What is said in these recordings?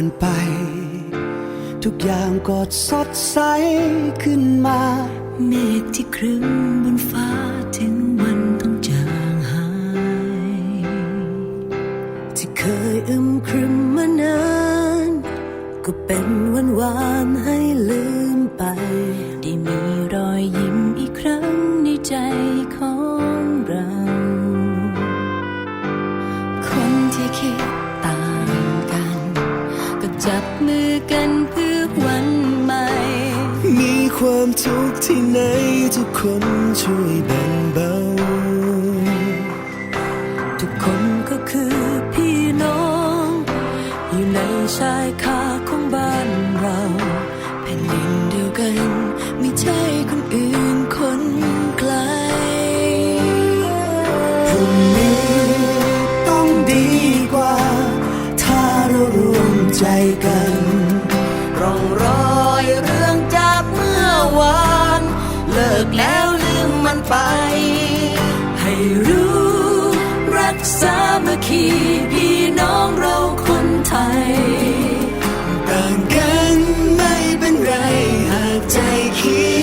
านไป ทุกอย่างก็สดใสขึ้นมา เมฆที่ครึ้มบนฟ้าถึงวันต้องจางหาย ที่เคยอึมครึมมานาน ก็เป็นวันวาน ความทุกข์ที่ไหนทุกคนช่วยแบ่งเบา ทุกคนก็คือพี่น้อง อยู่ในชายคาของบ้านเราแผ่นดินเดียวกัน ไม่ใช่คนอื่นคน พี่น้องเราคนไทย ต่างกันไม่เป็นไรหากใจคิดดี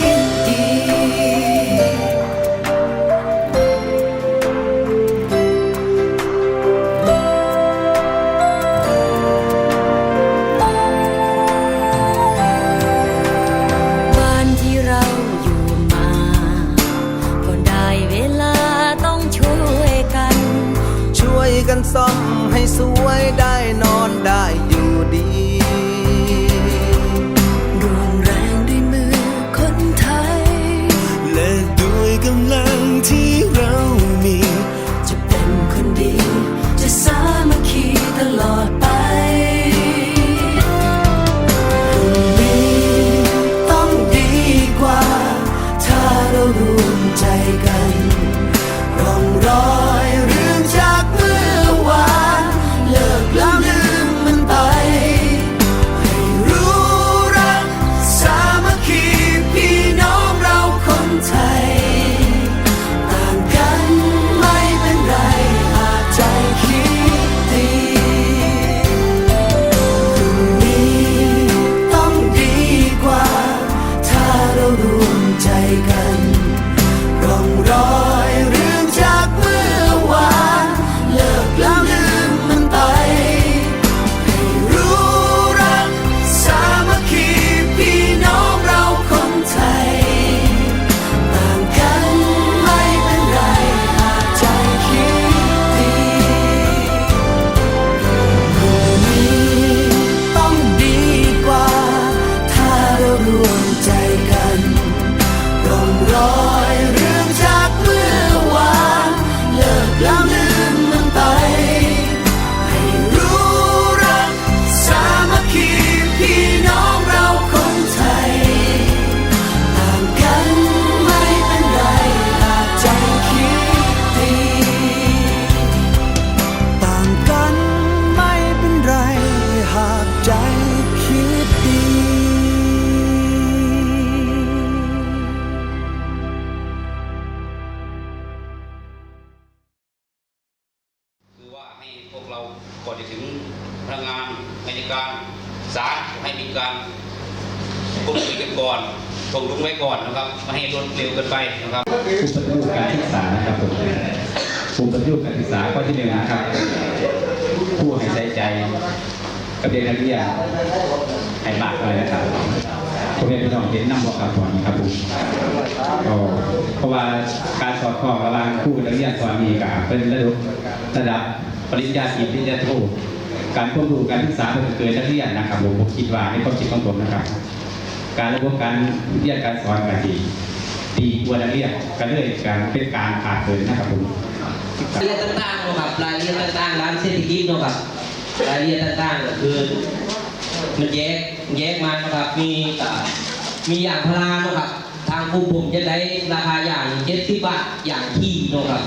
เราก่อนจะถึงพนักงานอายการศาลให้มีการพูดคุยกันก่อนส่งลุงไว้ก่อนนะครับไม่ให้รวดเร็วเกินไปนะครับผู้ปฏิรูปการศึกษานะครับผมผู้ปฏิรูปการศึกษาข้อที่หนึ่งนะครับ ผู้ให้ใช้ใจกับเด็กนักเรียนให้มากเลยนะครับผมเรียนพี่น้องเห็นนำบอกครับตอนนะครับผมเพราะว่าการสอดคล้องระหว่างผู้นักเรียนตอนนี้กับเป็นระดับระดับ ปริญญาตรีปริญญาโทการควบคุมการศึกษาเป็นเกินนักเรียนนะครับผมผมคิดว่าในความคิดของผมนะครับ การระบบการเรียนการสอนกันดีดีกว่านักเรียนกันเลยการเป็นการขาดเกินนะครับผมรายละเอียดต่างๆนะครับรายละเอียดต่างๆด้านเศรษฐกิจนะครับรายละเอียดต่างๆก็คือมันแยกแยกมานะครับมีมีอย่างพารานะครับทางภูมิผมจะได้ราคาอย่างเจ็ดสิบบาทอย่างที่นะครับ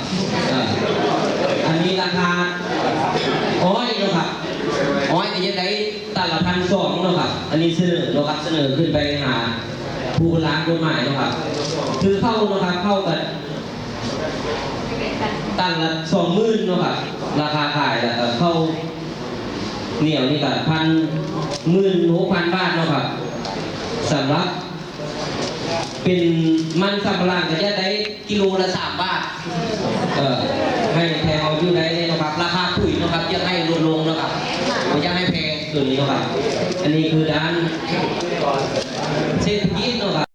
อันนี้ราคาอ้อยเนาะครับอ้อยก็จะได้ตันละพันสองเนี้เสนอเนาะครับเสนอขึ้นไปหาผู้ร้านกฎหมายนะครับ คือเข้านะครับเข้ากันตันละสองหมื่นนะครับราคาขายแล้วก็เข้าเหนียวนี่ก็พันหมื่นหกพันบาทนะครับสำหรับ เป็นมันสำปะหลังก็จะได้กิโลละสามบาทเออให้แพงเอาอยู่ได้นะครับราคาปุ๋ยนะครับจะให้ลดล นนี้คือด้านเศรษฐกิจนะ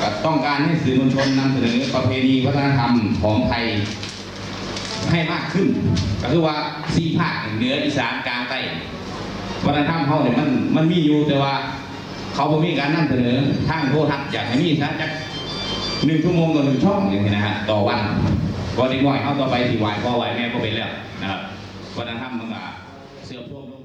ครับต้องการให้สื่อมวลชนนำเสนอประเพณีวัฒนธรรมของไทยให้มากขึ้น ก็คือว่าสี่ภาคเหนืออีสานกลางใต้วัฒนธรรมเขาเนี่ยมันมันมีอยู่แต่ว่า เขาบ่มีการนำเสนอทางโทรทัศน์อยากให้มีซะจักหนึ่งชั่วโมงต่อหนึ่งช่องอย่างนี้นะฮะต่อวันก็ดีกว่าเขาต่อไปสิไหวพ่อไหวแม่ก็เป็นแล้วนะครับวัฒนธรรมมันก็เสื่อมโทรมลง